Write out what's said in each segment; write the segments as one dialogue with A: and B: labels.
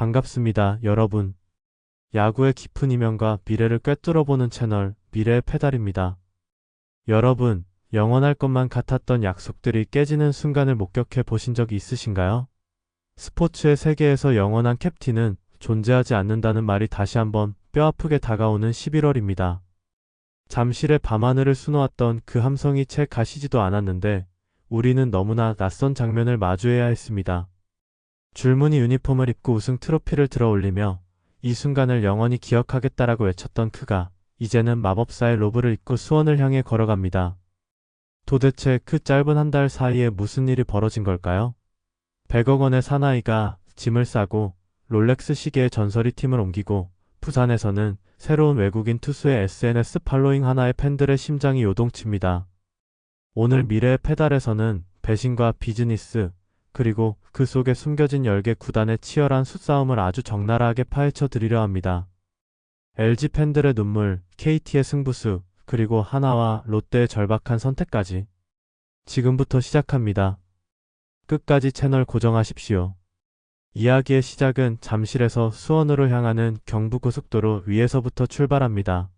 A: 반갑습니다, 여러분. 야구의 깊은 이면과 미래를 꿰뚫어보는 채널 미래의 페달입니다. 여러분, 영원할 것만 같았던 약속들이 깨지는 순간을 목격해 보신 적이 있으신가요? 스포츠의 세계에서 영원한 캡틴은 존재하지 않는다는 말이 다시 한번 뼈아프게 다가오는 11월입니다. 잠실의 밤하늘을 수놓았던 그 함성이 채 가시지도 않았는데 우리는 너무나 낯선 장면을 마주해야 했습니다. 줄무늬 유니폼을 입고 우승 트로피를 들어 올리며 이 순간을 영원히 기억하겠다라고 외쳤던 그가 이제는 마법사의 로브를 입고 수원을 향해 걸어갑니다. 도대체 그 짧은 한 달 사이에 무슨 일이 벌어진 걸까요? 100억 원의 사나이가 짐을 싸고 롤렉스 시계의 전설이 팀을 옮기고 부산에서는 새로운 외국인 투수의 SNS 팔로잉 하나의 팬들의 심장이 요동칩니다. 오늘 미래의 페달에서는 배신과 비즈니스, 그리고 그 속에 숨겨진 열개 구단의 치열한 수싸움을 아주 적나라하게 파헤쳐 드리려 합니다. LG 팬들의 눈물, KT의 승부수, 그리고 하나와 롯데의 절박한 선택까지. 지금부터 시작합니다. 끝까지 채널 고정하십시오. 이야기의 시작은 잠실에서 수원으로 향하는 경부고속도로 위에서부터 출발합니다.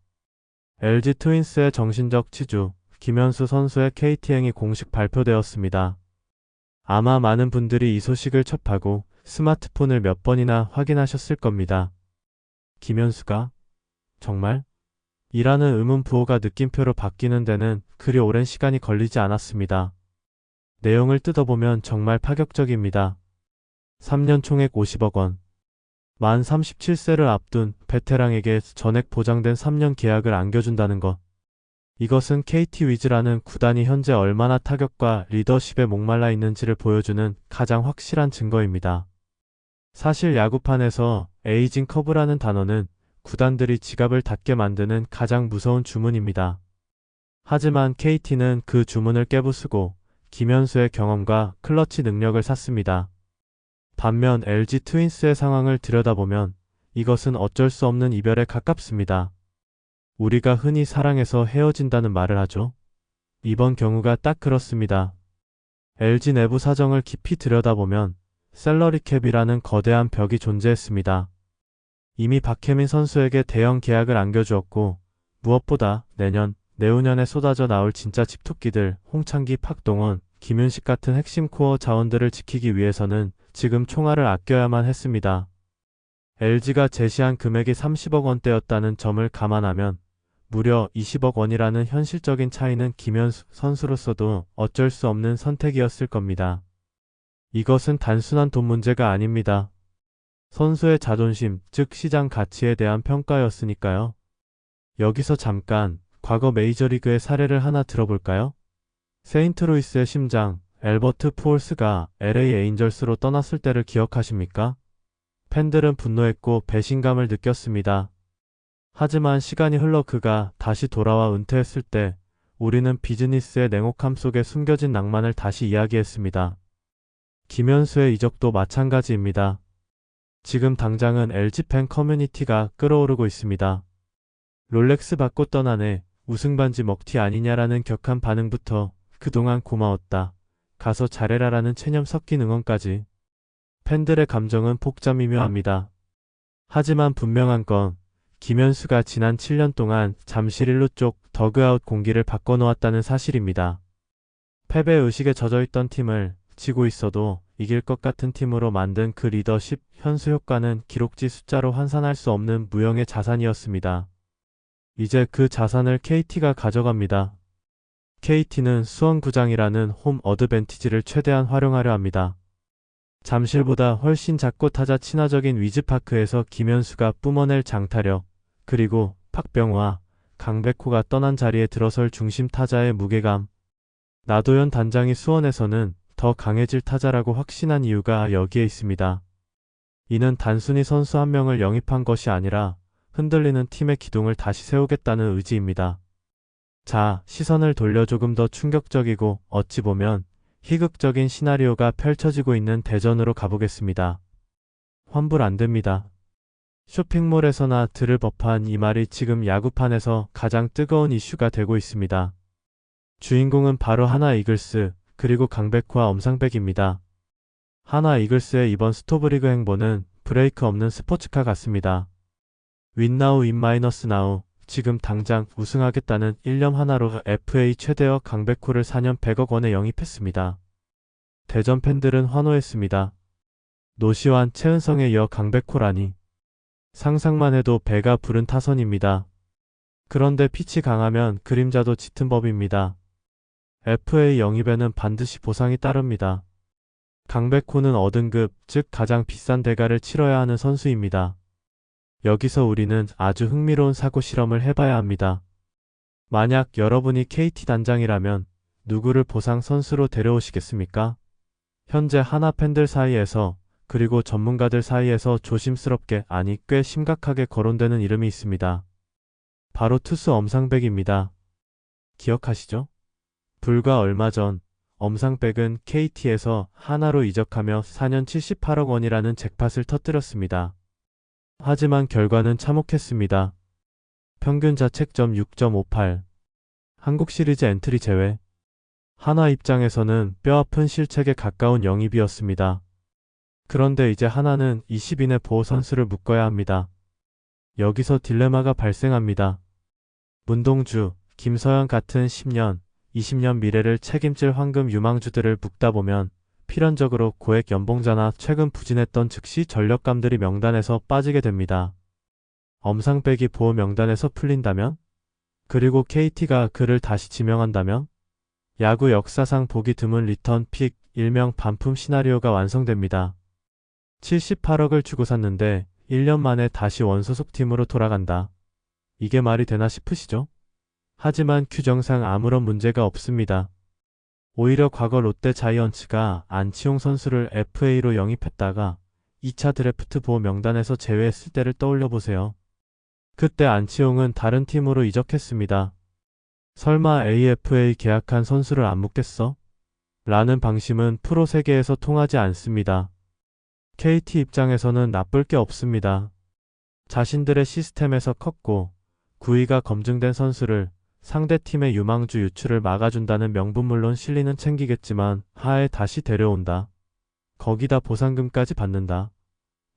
A: LG 트윈스의 정신적 치주, 김현수 선수의 KT행이 공식 발표되었습니다. 아마 많은 분들이 이 소식을 접하고 스마트폰을 몇 번이나 확인하셨을 겁니다. 김현수가? 정말? 이라는 의문 부호가 느낌표로 바뀌는 데는 그리 오랜 시간이 걸리지 않았습니다. 내용을 뜯어보면 정말 파격적입니다. 3년 총액 50억 원. 만 37세를 앞둔 베테랑에게 전액 보장된 3년 계약을 안겨준다는 것. 이것은 KT 위즈라는 구단이 현재 얼마나 타격과 리더십에 목말라 있는지를 보여주는 가장 확실한 증거입니다. 사실 야구판에서 에이징 커브라는 단어는 구단들이 지갑을 닫게 만드는 가장 무서운 주문입니다. 하지만 KT는 그 주문을 깨부수고 김현수의 경험과 클러치 능력을 샀습니다. 반면 LG 트윈스의 상황을 들여다보면 이것은 어쩔 수 없는 이별에 가깝습니다. 우리가 흔히 사랑해서 헤어진다는 말을 하죠. 이번 경우가 딱 그렇습니다. LG 내부 사정을 깊이 들여다보면 셀러리 캡이라는 거대한 벽이 존재했습니다. 이미 박혜민 선수에게 대형 계약을 안겨주었고 무엇보다 내년, 내후년에 쏟아져 나올 진짜 집토끼들 홍창기, 박동원, 김윤식 같은 핵심 코어 자원들을 지키기 위해서는 지금 총알을 아껴야만 했습니다. LG가 제시한 금액이 30억 원대였다는 점을 감안하면 무려 20억 원이라는 현실적인 차이는 김현수 선수로서도 어쩔 수 없는 선택이었을 겁니다. 이것은 단순한 돈 문제가 아닙니다. 선수의 자존심, 즉 시장 가치에 대한 평가였으니까요. 여기서 잠깐 과거 메이저리그의 사례를 하나 들어볼까요? 세인트루이스의 심장, 엘버트 푸올스가 LA 에인절스로 떠났을 때를 기억하십니까? 팬들은 분노했고 배신감을 느꼈습니다. 하지만 시간이 흘러 그가 다시 돌아와 은퇴했을 때 우리는 비즈니스의 냉혹함 속에 숨겨진 낭만을 다시 이야기했습니다. 김현수의 이적도 마찬가지입니다. 지금 당장은 LG팬 커뮤니티가 끌어오르고 있습니다. 롤렉스 받고 떠나네 우승반지 먹튀 아니냐라는 격한 반응부터 그동안 고마웠다. 가서 잘해라라는 체념 섞인 응원까지. 팬들의 감정은 복잡미묘합니다. 하지만 분명한 건 김현수가 지난 7년 동안 잠실 일루 쪽 더그아웃 공기를 바꿔놓았다는 사실입니다. 패배 의식에 젖어있던 팀을 지고 있어도 이길 것 같은 팀으로 만든 그 리더십 현수 효과는 기록지 숫자로 환산할 수 없는 무형의 자산이었습니다. 이제 그 자산을 KT가 가져갑니다. KT는 수원구장이라는 홈 어드밴티지를 최대한 활용하려 합니다. 잠실보다 훨씬 작고 타자 친화적인 위즈파크에서 김현수가 뿜어낼 장타력, 그리고 박병화, 강백호가 떠난 자리에 들어설 중심 타자의 무게감. 나도현 단장이 수원에서는 더 강해질 타자라고 확신한 이유가 여기에 있습니다. 이는 단순히 선수 한 명을 영입한 것이 아니라 흔들리는 팀의 기둥을 다시 세우겠다는 의지입니다. 자, 시선을 돌려 조금 더 충격적이고 어찌 보면 희극적인 시나리오가 펼쳐지고 있는 대전으로 가보겠습니다. 환불 안 됩니다. 쇼핑몰에서나 들을 법한 이 말이 지금 야구판에서 가장 뜨거운 이슈가 되고 있습니다. 주인공은 바로 하나 이글스, 그리고 강백호와 엄상백입니다. 하나 이글스의 이번 스토브리그 행보는 브레이크 없는 스포츠카 같습니다. 윈나우 윈마이너스 나우 지금 당장 우승하겠다는 일념 하나로 FA 최대어 강백호를 4년 100억 원에 영입했습니다. 대전 팬들은 환호했습니다. 노시환, 최은성에 이어 강백호라니. 상상만 해도 배가 부른 타선입니다. 그런데 피치 강하면 그림자도 짙은 법입니다. FA 영입에는 반드시 보상이 따릅니다. 강백호는 어등급, 즉 가장 비싼 대가를 치러야 하는 선수입니다. 여기서 우리는 아주 흥미로운 사고 실험을 해봐야 합니다. 만약 여러분이 KT 단장이라면 누구를 보상 선수로 데려오시겠습니까? 현재 하나 팬들 사이에서 그리고 전문가들 사이에서 조심스럽게 아니 꽤 심각하게 거론되는 이름이 있습니다. 바로 투수 엄상백입니다. 기억하시죠? 불과 얼마 전 엄상백은 KT에서 하나로 이적하며 4년 78억 원이라는 잭팟을 터뜨렸습니다. 하지만 결과는 참혹했습니다. 평균 자책점 6.58. 한국 시리즈 엔트리 제외. 하나 입장에서는 뼈아픈 실책에 가까운 영입이었습니다. 그런데 이제 하나는 20인의 보호 선수를 묶어야 합니다. 여기서 딜레마가 발생합니다. 문동주, 김서현 같은 10년, 20년 미래를 책임질 황금 유망주들을 묶다 보면 필연적으로 고액 연봉자나 최근 부진했던 즉시 전력감들이 명단에서 빠지게 됩니다. 엄상백이 보호 명단에서 풀린다면? 그리고 KT가 그를 다시 지명한다면? 야구 역사상 보기 드문 리턴 픽, 일명 반품 시나리오가 완성됩니다. 78억을 주고 샀는데 1년 만에 다시 원소속 팀으로 돌아간다. 이게 말이 되나 싶으시죠? 하지만 규정상 아무런 문제가 없습니다. 오히려 과거 롯데 자이언츠가 안치홍 선수를 FA로 영입했다가 2차 드래프트 보호 명단에서 제외했을 때를 떠올려 보세요. 그때 안치홍은 다른 팀으로 이적했습니다. 설마 AFA 계약한 선수를 안 묻겠어? 라는 방심은 프로 세계에서 통하지 않습니다. KT 입장에서는 나쁠 게 없습니다. 자신들의 시스템에서 컸고 구위가 검증된 선수를 상대 팀의 유망주 유출을 막아준다는 명분 물론 실리는 챙기겠지만 하에 다시 데려온다. 거기다 보상금까지 받는다.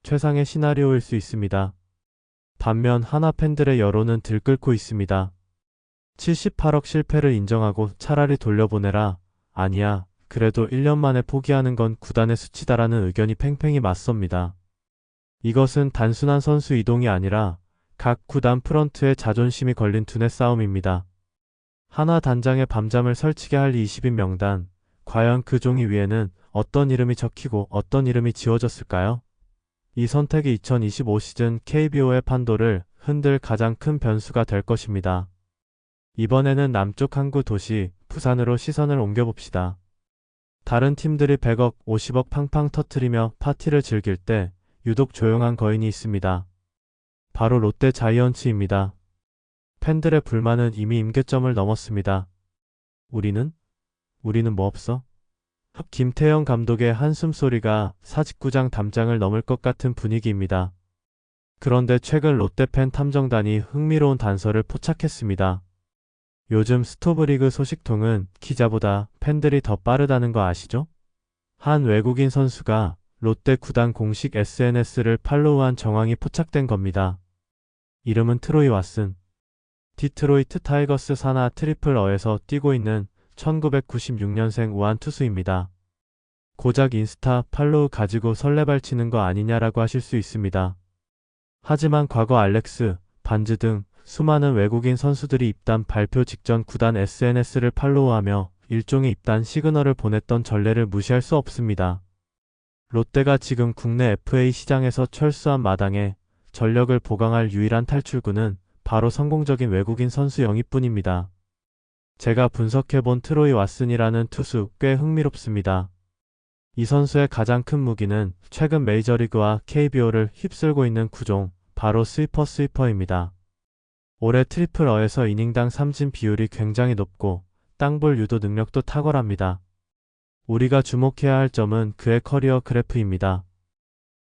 A: 최상의 시나리오일 수 있습니다. 반면 하나 팬들의 여론은 들끓고 있습니다. 78억 실패를 인정하고 차라리 돌려보내라. 아니야. 그래도 1년 만에 포기하는 건 구단의 수치다라는 의견이 팽팽히 맞섭니다. 이것은 단순한 선수 이동이 아니라 각 구단 프런트의 자존심이 걸린 두뇌 싸움입니다. 하나 단장의 밤잠을 설치게 할 20인 명단, 과연 그 종이 위에는 어떤 이름이 적히고 어떤 이름이 지워졌을까요? 이 선택이 2025 시즌 KBO의 판도를 흔들 가장 큰 변수가 될 것입니다. 이번에는 남쪽 항구 도시 부산으로 시선을 옮겨봅시다. 다른 팀들이 100억, 50억 팡팡 터트리며 파티를 즐길 때 유독 조용한 거인이 있습니다. 바로 롯데 자이언츠입니다. 팬들의 불만은 이미 임계점을 넘었습니다. 우리는? 우리는 뭐 없어? 김태형 감독의 한숨소리가 사직구장 담장을 넘을 것 같은 분위기입니다. 그런데 최근 롯데팬 탐정단이 흥미로운 단서를 포착했습니다. 요즘 스토브리그 소식통은 기자보다 팬들이 더 빠르다는 거 아시죠? 한 외국인 선수가 롯데 구단 공식 SNS를 팔로우한 정황이 포착된 겁니다. 이름은 트로이 왓슨. 디트로이트 타이거스 산하 트리플 어에서 뛰고 있는 1996년생 우한 투수입니다. 고작 인스타 팔로우 가지고 설레발치는 거 아니냐라고 하실 수 있습니다. 하지만 과거 알렉스, 반즈 등 수많은 외국인 선수들이 입단 발표 직전 구단 SNS를 팔로우하며 일종의 입단 시그널을 보냈던 전례를 무시할 수 없습니다. 롯데가 지금 국내 FA 시장에서 철수한 마당에 전력을 보강할 유일한 탈출구는 바로 성공적인 외국인 선수 영입뿐입니다. 제가 분석해본 트로이 왓슨이라는 투수 꽤 흥미롭습니다. 이 선수의 가장 큰 무기는 최근 메이저리그와 KBO를 휩쓸고 있는 구종, 바로 스위퍼 스위퍼입니다. 올해 트리플 어에서 이닝당 삼진 비율이 굉장히 높고 땅볼 유도 능력도 탁월합니다. 우리가 주목해야 할 점은 그의 커리어 그래프입니다.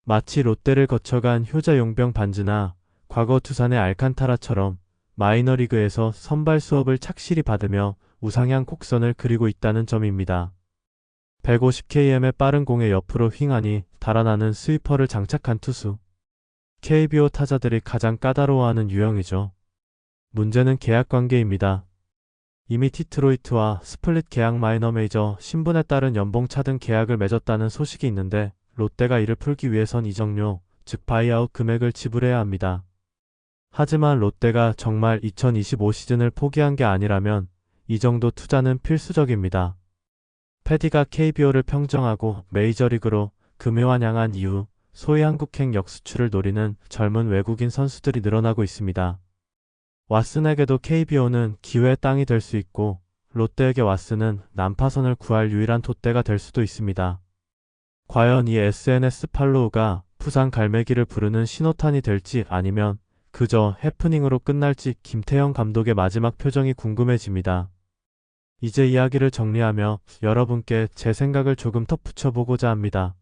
A: 마치 롯데를 거쳐간 효자 용병 반즈나 과거 두산의 알칸타라처럼 마이너리그에서 선발 수업을 착실히 받으며 우상향 곡선을 그리고 있다는 점입니다. 150km의 빠른 공에 옆으로 휑하니 달아나는 스위퍼를 장착한 투수. KBO 타자들이 가장 까다로워하는 유형이죠. 문제는 계약 관계입니다. 이미 디트로이트와 스플릿 계약 마이너 메이저 신분에 따른 연봉 차 등 계약을 맺었다는 소식이 있는데 롯데가 이를 풀기 위해선 이적료, 즉 바이아웃 금액을 지불해야 합니다. 하지만 롯데가 정말 2025 시즌을 포기한 게 아니라면 이 정도 투자는 필수적입니다. 패디가 KBO를 평정하고 메이저리그로 금요환양한 이후 소위 한국행 역수출을 노리는 젊은 외국인 선수들이 늘어나고 있습니다. 왓슨에게도 KBO는 기회의 땅이 될 수 있고 롯데에게 왓슨은 난파선을 구할 유일한 돛대가 될 수도 있습니다. 과연 이 SNS 팔로우가 부산 갈매기를 부르는 신호탄이 될지 아니면 그저 해프닝으로 끝날지 김태형 감독의 마지막 표정이 궁금해집니다. 이제 이야기를 정리하며 여러분께 제 생각을 조금 덧붙여 보고자 합니다.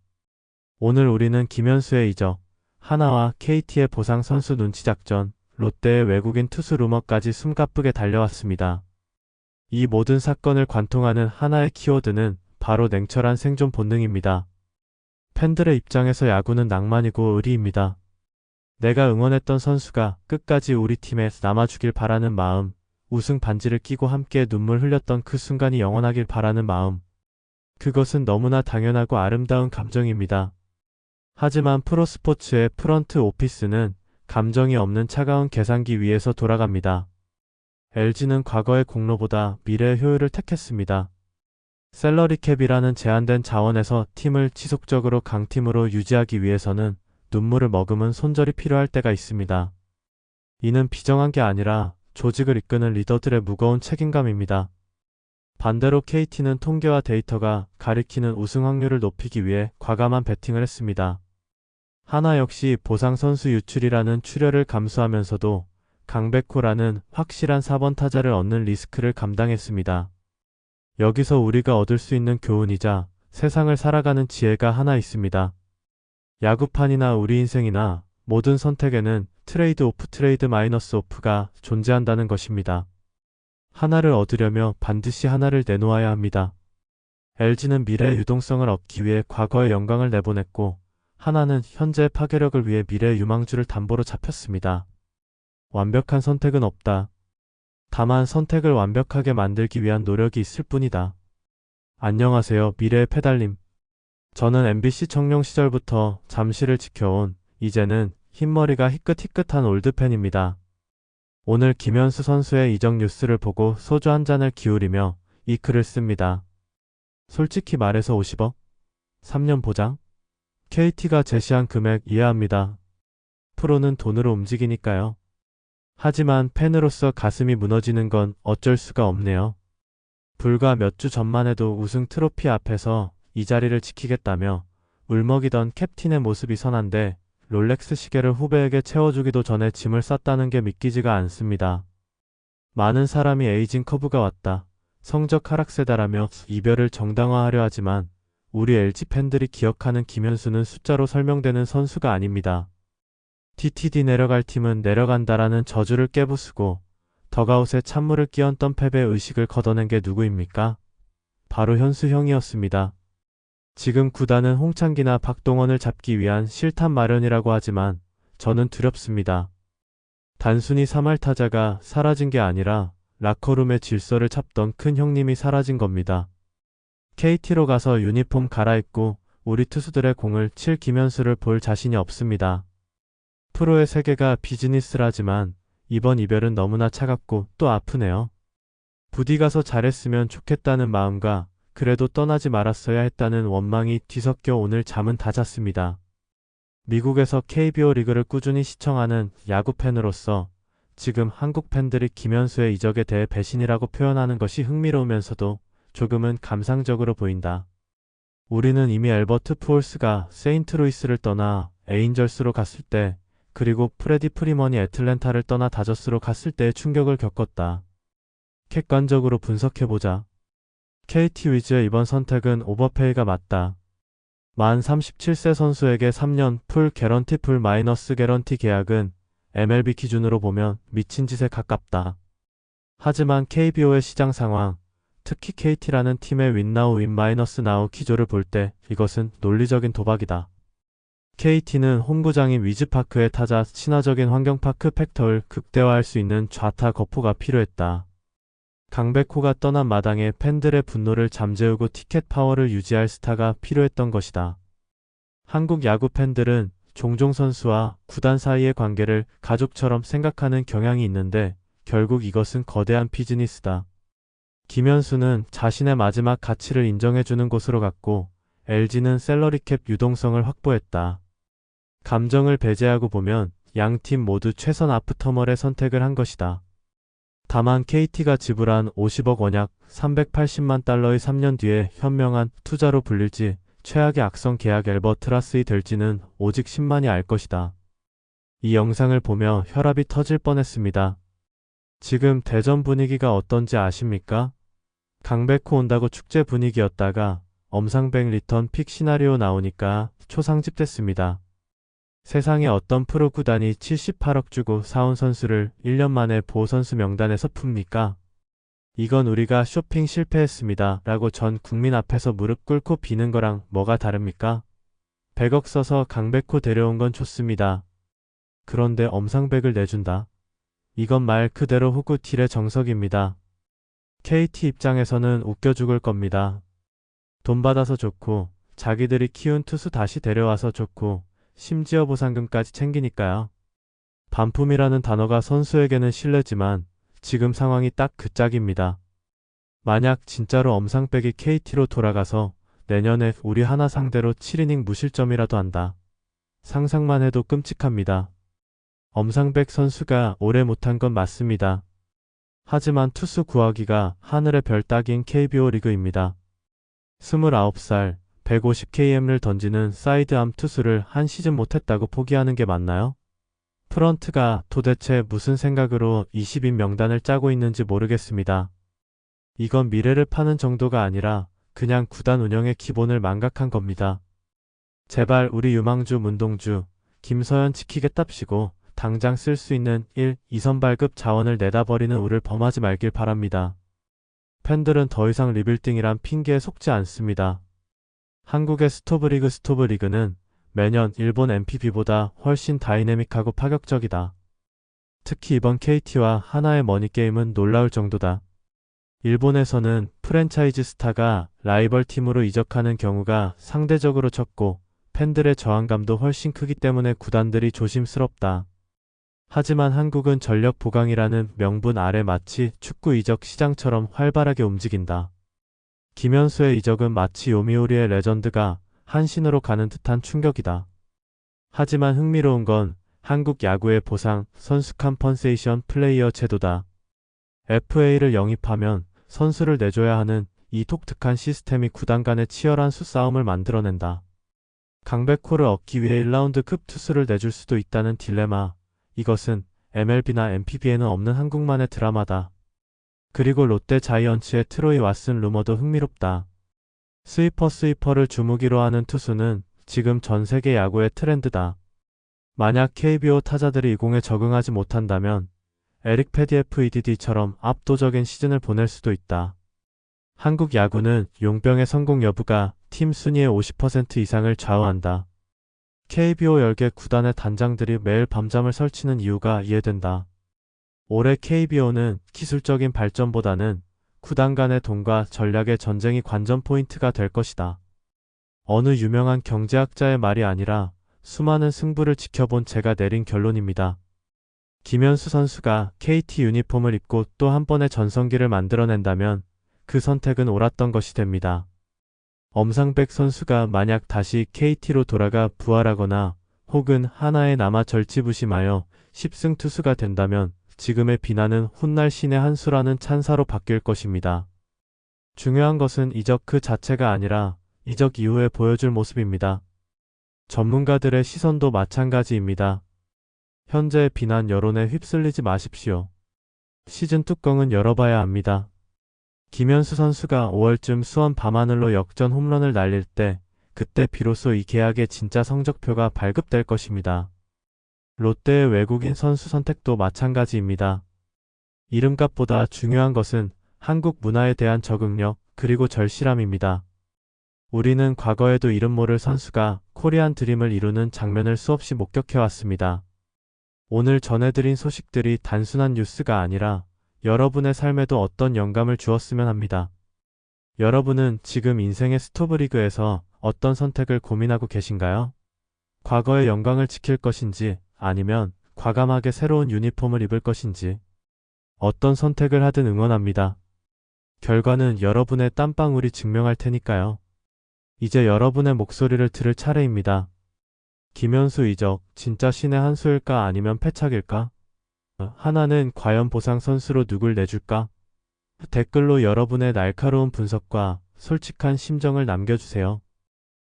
A: 오늘 우리는 김현수의 이적, 하나와 KT의 보상 선수 눈치 작전, 롯데의 외국인 투수 루머까지 숨가쁘게 달려왔습니다. 이 모든 사건을 관통하는 하나의 키워드는 바로 냉철한 생존 본능입니다. 팬들의 입장에서 야구는 낭만이고 의리입니다. 내가 응원했던 선수가 끝까지 우리 팀에 남아주길 바라는 마음, 우승 반지를 끼고 함께 눈물 흘렸던 그 순간이 영원하길 바라는 마음. 그것은 너무나 당연하고 아름다운 감정입니다. 하지만 프로스포츠의 프런트 오피스는 감정이 없는 차가운 계산기 위에서 돌아갑니다. LG는 과거의 공로보다 미래의 효율을 택했습니다. 셀러리 캡이라는 제한된 자원에서 팀을 지속적으로 강팀으로 유지하기 위해서는 눈물을 머금은 손절이 필요할 때가 있습니다. 이는 비정한 게 아니라 조직을 이끄는 리더들의 무거운 책임감입니다. 반대로 KT는 통계와 데이터가 가리키는 우승 확률을 높이기 위해 과감한 배팅을 했습니다. 하나 역시 보상 선수 유출이라는 출혈을 감수하면서도 강백호라는 확실한 4번 타자를 얻는 리스크를 감당했습니다. 여기서 우리가 얻을 수 있는 교훈이자 세상을 살아가는 지혜가 하나 있습니다. 야구판이나 우리 인생이나 모든 선택에는 트레이드 오프 트레이드 마이너스 오프가 존재한다는 것입니다. 하나를 얻으려며 반드시 하나를 내놓아야 합니다. LG는 미래의 유동성을 얻기 위해 과거의 영광을 내보냈고 하나는 현재의 파괴력을 위해 미래의 유망주를 담보로 잡혔습니다. 완벽한 선택은 없다. 다만 선택을 완벽하게 만들기 위한 노력이 있을 뿐이다. 안녕하세요. 미래의 페달님. 저는 MBC 청룡 시절부터 잠시를 지켜온 이제는 흰머리가 희끗희끗한 올드팬입니다. 오늘 김현수 선수의 이적 뉴스를 보고 소주 한 잔을 기울이며 이 글을 씁니다. 솔직히 말해서 50억? 3년 보장? KT가 제시한 금액 이해합니다. 프로는 돈으로 움직이니까요. 하지만 팬으로서 가슴이 무너지는 건 어쩔 수가 없네요. 불과 몇 주 전만 해도 우승 트로피 앞에서 이 자리를 지키겠다며 울먹이던 캡틴의 모습이 선한데 롤렉스 시계를 후배에게 채워주기도 전에 짐을 쌌다는 게 믿기지가 않습니다. 많은 사람이 에이징 커브가 왔다. 성적 하락세다라며 이별을 정당화하려 하지만 우리 LG 팬들이 기억하는 김현수는 숫자로 설명되는 선수가 아닙니다. TTD 내려갈 팀은 내려간다라는 저주를 깨부수고 더가웃에 찬물을 끼얹던 패배의 의식을 걷어낸 게 누구입니까? 바로 현수 형이었습니다. 지금 구단은 홍창기나 박동원을 잡기 위한 실탄 마련이라고 하지만 저는 두렵습니다. 단순히 3할 타자가 사라진 게 아니라 라커룸의 질서를 찾던 큰 형님이 사라진 겁니다. KT로 가서 유니폼 갈아입고 우리 투수들의 공을 칠 김현수를 볼 자신이 없습니다. 프로의 세계가 비즈니스라지만 이번 이별은 너무나 차갑고 또 아프네요. 부디 가서 잘했으면 좋겠다는 마음과 그래도 떠나지 말았어야 했다는 원망이 뒤섞여 오늘 잠은 다 잤습니다. 미국에서 KBO 리그를 꾸준히 시청하는 야구 팬으로서 지금 한국 팬들이 김현수의 이적에 대해 배신이라고 표현하는 것이 흥미로우면서도 조금은 감상적으로 보인다. 우리는 이미 엘버트 푸올스가 세인트루이스를 떠나 에인절스로 갔을 때 그리고 프레디 프리먼이 애틀랜타를 떠나 다저스로 갔을 때의 충격을 겪었다. 객관적으로 분석해보자. KT 위즈의 이번 선택은 오버페이가 맞다. 만 37세 선수에게 3년 풀 개런티 풀 마이너스 개런티 계약은 MLB 기준으로 보면 미친 짓에 가깝다. 하지만 KBO의 시장 상황, 특히 KT라는 팀의 윈나우 윈마이너스 나우 기조를 볼 때 이것은 논리적인 도박이다. KT는 홈구장인 위즈파크의 타자 친화적인 환경파크 팩터를 극대화할 수 있는 좌타 거포가 필요했다. 강백호가 떠난 마당에 팬들의 분노를 잠재우고 티켓 파워를 유지할 스타가 필요했던 것이다. 한국 야구 팬들은 종종 선수와 구단 사이의 관계를 가족처럼 생각하는 경향이 있는데 결국 이것은 거대한 비즈니스다. 김현수는 자신의 마지막 가치를 인정해주는 곳으로 갔고 LG는 셀러리캡 유동성을 확보했다. 감정을 배제하고 보면 양 팀 모두 최선 아프터멀의 선택을 한 것이다. 다만 KT가 지불한 50억 원약 380만 달러의 3년 뒤에 현명한 투자로 불릴지 최악의 악성 계약 엘버트라스이 될지는 오직 10만이 알 것이다. 이 영상을 보며 혈압이 터질 뻔했습니다. 지금 대전 분위기가 어떤지 아십니까? 강백호 온다고 축제 분위기였다가 엄상백 리턴 픽 시나리오 나오니까 초상집 됐습니다. 세상에 어떤 프로 구단이 78억 주고 사온 선수를 1년 만에 보선수 명단에서 풉니까? 이건 우리가 쇼핑 실패했습니다. 라고 전 국민 앞에서 무릎 꿇고 비는 거랑 뭐가 다릅니까? 100억 써서 강백호 데려온 건 좋습니다. 그런데 엄상백을 내준다. 이건 말 그대로 호구 틸의 정석입니다. KT 입장에서는 웃겨 죽을 겁니다. 돈 받아서 좋고, 자기들이 키운 투수 다시 데려와서 좋고, 심지어 보상금까지 챙기니까요. 반품이라는 단어가 선수에게는 실례지만 지금 상황이 딱 그 짝입니다. 만약 진짜로 엄상백이 KT로 돌아가서 내년에 우리 하나 상대로 7이닝 무실점이라도 한다. 상상만 해도 끔찍합니다. 엄상백 선수가 오래 못한 건 맞습니다. 하지만 투수 구하기가 하늘의 별 따기인 KBO 리그입니다. 29살, 150km를 던지는 사이드암 투수를 한 시즌 못했다고 포기하는 게 맞나요? 프런트가 도대체 무슨 생각으로 20인 명단을 짜고 있는지 모르겠습니다. 이건 미래를 파는 정도가 아니라 그냥 구단 운영의 기본을 망각한 겁니다. 제발 우리 유망주 문동주, 김서연 지키겠답시고 당장 쓸 수 있는 1, 2선발급 자원을 내다버리는 우를 범하지 말길 바랍니다. 팬들은 더 이상 리빌딩이란 핑계에 속지 않습니다. 한국의 스토브리그 스토브리그는 매년 일본 MPB보다 훨씬 다이내믹하고 파격적이다. 특히 이번 KT와 하나의 머니게임은 놀라울 정도다. 일본에서는 프랜차이즈 스타가 라이벌 팀으로 이적하는 경우가 상대적으로 적고 팬들의 저항감도 훨씬 크기 때문에 구단들이 조심스럽다. 하지만 한국은 전력 보강이라는 명분 아래 마치 축구 이적 시장처럼 활발하게 움직인다. 김현수의 이적은 마치 요미우리의 레전드가 한신으로 가는 듯한 충격이다. 하지만 흥미로운 건 한국 야구의 보상 선수 컴펀세이션 플레이어 제도다. FA를 영입하면 선수를 내줘야 하는 이 독특한 시스템이 구단 간의 치열한 수싸움을 만들어낸다. 강백호를 얻기 위해 1라운드급 투수를 내줄 수도 있다는 딜레마. 이것은 MLB나 MPB에는 없는 한국만의 드라마다. 그리고 롯데 자이언츠의 트로이 왓슨 루머도 흥미롭다. 스위퍼 스위퍼를 주무기로 하는 투수는 지금 전 세계 야구의 트렌드다. 만약 KBO 타자들이 이 공에 적응하지 못한다면 에릭 페디에프 EDD처럼 압도적인 시즌을 보낼 수도 있다. 한국 야구는 용병의 성공 여부가 팀 순위의 50% 이상을 좌우한다. KBO 10개 구단의 단장들이 매일 밤잠을 설치는 이유가 이해된다. 올해 KBO는 기술적인 발전보다는 구단 간의 돈과 전략의 전쟁이 관전 포인트가 될 것이다. 어느 유명한 경제학자의 말이 아니라 수많은 승부를 지켜본 제가 내린 결론입니다. 김현수 선수가 KT 유니폼을 입고 또 한 번의 전성기를 만들어낸다면 그 선택은 옳았던 것이 됩니다. 엄상백 선수가 만약 다시 KT로 돌아가 부활하거나 혹은 하나에 남아 절치부심하여 10승 투수가 된다면 지금의 비난은 훗날 신의 한 수라는 찬사로 바뀔 것입니다. 중요한 것은 이적 그 자체가 아니라 이적 이후에 보여줄 모습입니다. 전문가들의 시선도 마찬가지입니다. 현재의 비난 여론에 휩쓸리지 마십시오. 시즌 뚜껑은 열어봐야 합니다. 김현수 선수가 5월쯤 수원 밤하늘로 역전 홈런을 날릴 때 그때 비로소 이 계약의 진짜 성적표가 발급될 것입니다. 롯데의 외국인 선수 선택도 마찬가지입니다. 이름값보다 중요한 것은 한국 문화에 대한 적응력, 그리고 절실함입니다. 우리는 과거에도 이름 모를 선수가 코리안 드림을 이루는 장면을 수없이 목격해왔습니다. 오늘 전해드린 소식들이 단순한 뉴스가 아니라 여러분의 삶에도 어떤 영감을 주었으면 합니다. 여러분은 지금 인생의 스토브리그에서 어떤 선택을 고민하고 계신가요? 과거의 영광을 지킬 것인지 아니면 과감하게 새로운 유니폼을 입을 것인지 어떤 선택을 하든 응원합니다. 결과는 여러분의 땀방울이 증명할 테니까요. 이제 여러분의 목소리를 들을 차례입니다. 김현수 이적, 진짜 신의 한 수일까 아니면 패착일까? 하나는 과연 보상 선수로 누굴 내줄까? 댓글로 여러분의 날카로운 분석과 솔직한 심정을 남겨주세요.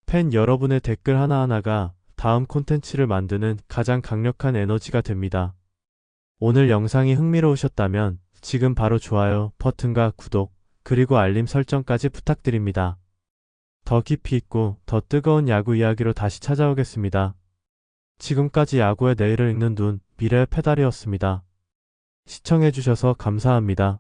A: 팬 여러분의 댓글 하나하나가 다음 콘텐츠를 만드는 가장 강력한 에너지가 됩니다. 오늘 영상이 흥미로우셨다면 지금 바로 좋아요 버튼과 구독, 그리고 알림 설정까지 부탁드립니다. 더 깊이 있고 더 뜨거운 야구 이야기로 다시 찾아오겠습니다. 지금까지 야구의 내일을 읽는 눈, 미래의 페달이었습니다. 시청해주셔서 감사합니다.